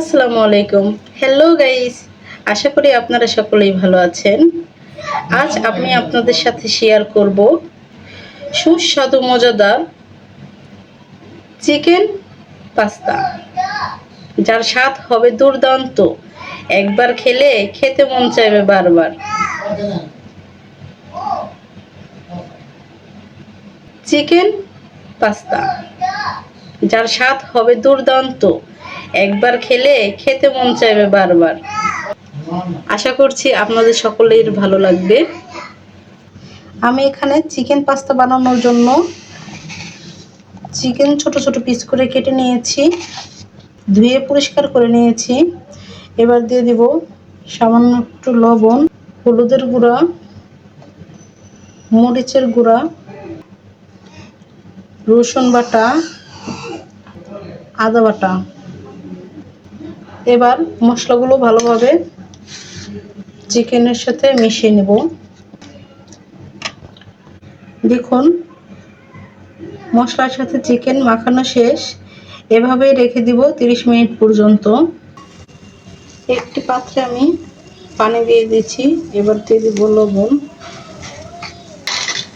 আসসালামু আলাইকুম। Hello guys আশা করি আপনারা সকলেই ভালো আছেন। আজ আমি আপনাদের সাথে শেয়ার করব সুস্বাদু মজাদার চিকেন পাস্তা, যার স্বাদ হবে দুর্দান্ত। একবার খেলে খেতে মন চাইবে বারবার। চিকেন পাস্তা, যার স্বাদ হবে দুর্দান্ত। একবার খেলে খেতে মন চাইবে বারবার। আশা করছি আপনাদের সকলের ভালো লাগবে। আমি এখানে চিকেন পাস্তা বানানোর জন্য চিকেন ছোট ছোট পিস করে কেটে নিয়েছি, ধুয়ে পরিষ্কার করে নিয়েছি। এবার দিয়ে দিব সামান্য একটু লবণ, হলুদের গুঁড়া, মরিচের গুঁড়া, রসুন বাটা, আদা বাটা। এবার মশলাগুলো ভালোভাবে চিকেনের সাথে মিশিয়ে নেব। দেখুন, মশলার সাথে চিকেন মাখানো শেষ। এভাবেই রেখে দিব 30 মিনিট পর্যন্ত। একটি পাত্রে আমি পানি দিয়ে দিচ্ছি। এবার দিয়ে দিব লবণ।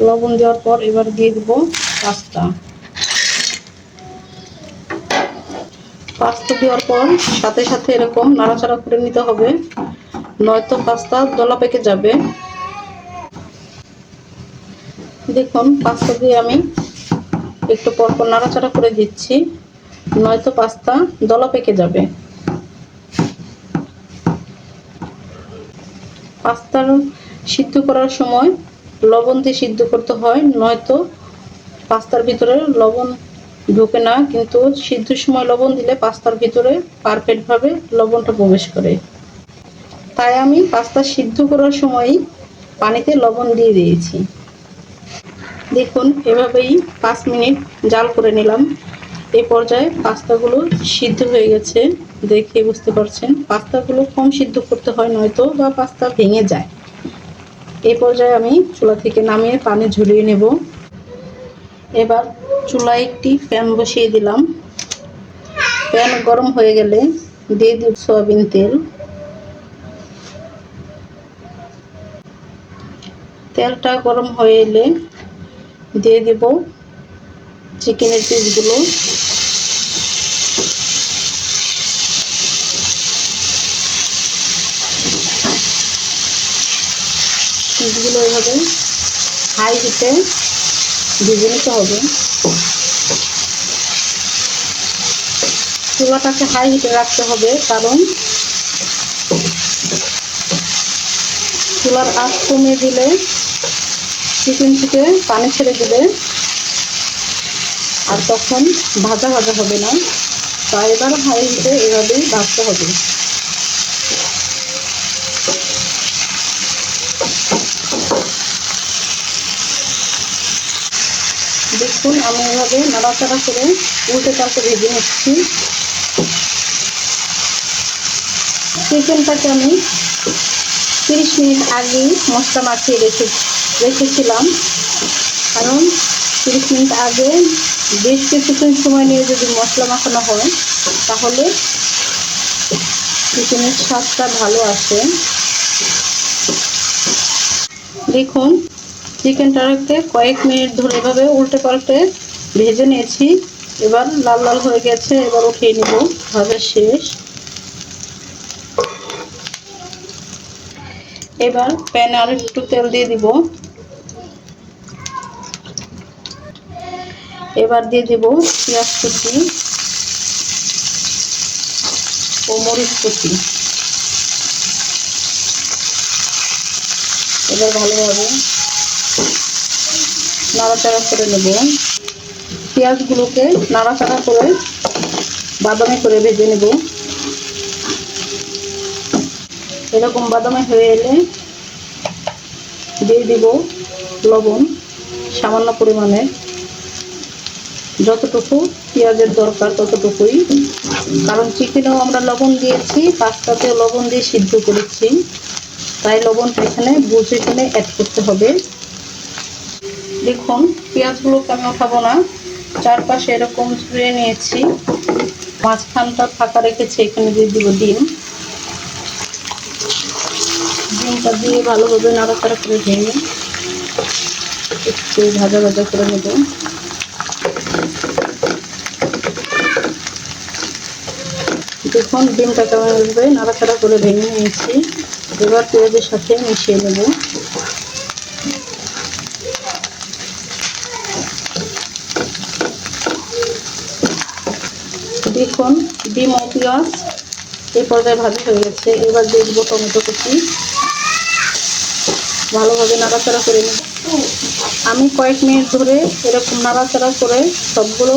লবণ দেওয়ার পর এবার দিয়ে দিব পাস্তা। পাস্তা দেওয়ার পর সাথে সাথে এরকম নাড়াচাড়া করে নিতে হবে। নয়তো পাস্তা দলা পেকে যাবে। দেখুন পাস্তা দিয়ে আমি একটু পরপর নাড়াচাড়া করে দিচ্ছি। নয়তো পাস্তা দলা পেকে যাবে। পাস্তার সিদ্ধ করার সময় লবণ দিয়ে সিদ্ধ করতে হয়, নয়তো পাস্তার ভিতরে লবণ ঢোকে না, কিন্তু সিদ্ধর সময় লবণ দিলে পাস্তার ভিতরে পারফেক্টভাবে লবণটা প্রবেশ করে। তাই আমি পাস্তা সিদ্ধ করার সময়ই পানিতে লবণ দিয়ে দিয়েছি। দেখুন, এভাবেই পাঁচ মিনিট জাল করে নিলাম। এ পর্যায়ে পাস্তাগুলো সিদ্ধ হয়ে গেছে দেখে বুঝতে পারছেন। পাস্তাগুলো কম সিদ্ধ করতে হয়, নয়তো বা পাস্তা ভেঙে যায়। এ পর্যায়ে আমি চুলা থেকে নামিয়ে পানি ঝুলিয়ে নেব। এবার চুলায় একটি প্যান বসিয়ে দিলাম। প্যান গরম হয়ে গেলে দিয়ে দিব সয়াবিন তেল। তেলটা গরম হয়ে এলে দিয়ে দেব চিকেনের পিসগুলো। পিসগুলো এভাবে হাই হিটে ভেজে নিতে হবে। চুলাটাকে হাই হিটে রাখতে হবে, কারণ চুলার আঁচ কমিয়ে দিলে চিকেন থেকে পানি ছেড়ে দিবে। আর তখন ভাজা ভাজা হবে না। তাই এবার হাই হিটে এভাবেই ভাজতে হবে। দেখুন আমি এভাবে নাড়াচাড়া করে উল্টে পাল্টে ভেজে নিচ্ছি। চিকেনটাকে আমি তিরিশ মিনিট আগেই মশলা মাখিয়ে রেখে, রেখেছিলাম। কারণ তিরিশ মিনিট আগে বেশ কিছুক্ষণ সময় নিয়ে যদি মশলা মাখানো হয়, তাহলে চিকেনের স্বাদটা ভালো আসে। দেখুন চিকেনটাকে কয়েক মিনিট ধরে এভাবে উল্টে পাল্টে ভেজে নিয়েছি। এবার লাল লাল হয়ে গেছে, এবার উঠিয়ে নেব। ভাজা শেষ। এবার প্যানে আরও একটু তেল দিয়ে দিব। এবার দিয়ে দিব পেঁয়াজ কুচি ও মরিচ কুচি। এবার ভালোভাবে নাড়াচাড়া করে নেব। পেঁয়াজগুলোকে নাড়াচাড়া করে বাদামি করে ভেজে নেব। এরকম বাদামি হয়ে এলে দিয়ে দিব লবণ সামান্য পরিমাণে। যতটুকু পেঁয়াজের দরকার ততটুকুই। কারণ চিকেনেও আমরা লবণ দিয়েছি, পাস্তাতেও লবণ দিয়ে সিদ্ধ করেছি। তাই লবণটা এখানে বুঝে এখানে অ্যাড করতে হবে। দেখুন পেঁয়াজগুলোকে আমি ওঠাবো না। চারপাশে এরকম ছড়িয়ে নিয়েছি। মাঝখানটা ফাঁকা রেখেছি, এখানে দিয়ে দিব ডিম। ডিমটা দিয়ে ভালোভাবে নাড়াচাড়া করে ভেঙে একটু ভাজা ভাজা করে নেব। দেখুন, ডিমটা কেমন আসবে নাড়াচাড়া করে ভেঙে নিয়েছি। এবার পেঁয়াজের সাথে মিশিয়ে নেব। দেখুন, ডিম ও পেঁয়াজ এই পর্যায়ে ভাজি হয়ে গেছে। এবার দিয়ে দেবো টমেটো কুচি। ভালোভাবে নাড়াচাড়া করে নেব আমি কয়েক মিনিট ধরে এরকম নাড়াচাড়া করে সবগুলো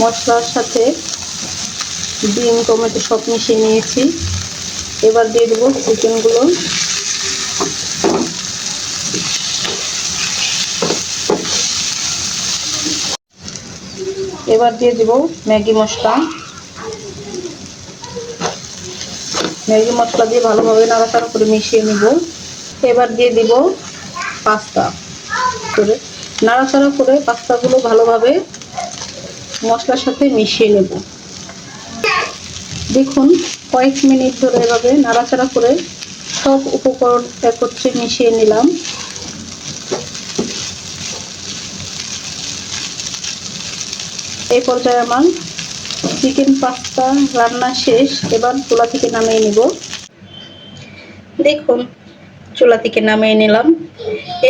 মশলার সাথে ডিম, টমেটো সব মিশিয়ে নিয়েছি। এবার দিয়ে দেবো চিকেনগুলো এবার দিয়ে দেব ম্যাগি মশলা। ম্যাগি মশলা দিয়ে ভালোভাবে নাড়াচাড়া করে মিশিয়ে নিব। এবার দিয়ে দিব পাস্তা। করে নাড়াচাড়া করে পাস্তাগুলো ভালোভাবে মশলার সাথে মিশিয়ে নেব। দেখুন, কয়েক মিনিট ধরে এভাবে নাড়াচাড়া করে সব উপকরণ একত্রে মিশিয়ে নিলাম। এই পর্যায়ে আমার চিকেন পাস্তা রান্না শেষ। এবার চুলা থেকে নামিয়ে নিব। দেখুন, চুলা থেকে নামিয়ে নিলাম।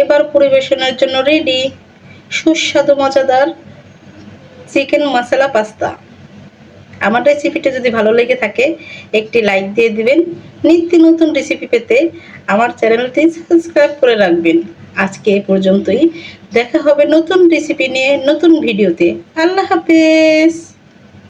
এবার পরিবেশনের জন্য রেডি সুস্বাদু, মজাদার চিকেন মশলা পাস্তা। আমার রেসিপিটা যদি ভালো লেগে থাকে, একটি লাইক দিয়ে দিবেন। নিত্য নতুন রেসিপি পেতে আমার চ্যানেলটি সাবস্ক্রাইব করে রাখবেন। আজকে এ পর্যন্তই। দেখা হবে নতুন রেসিপি নিয়ে নতুন ভিডিওতে আল্লাহ হাফেজ!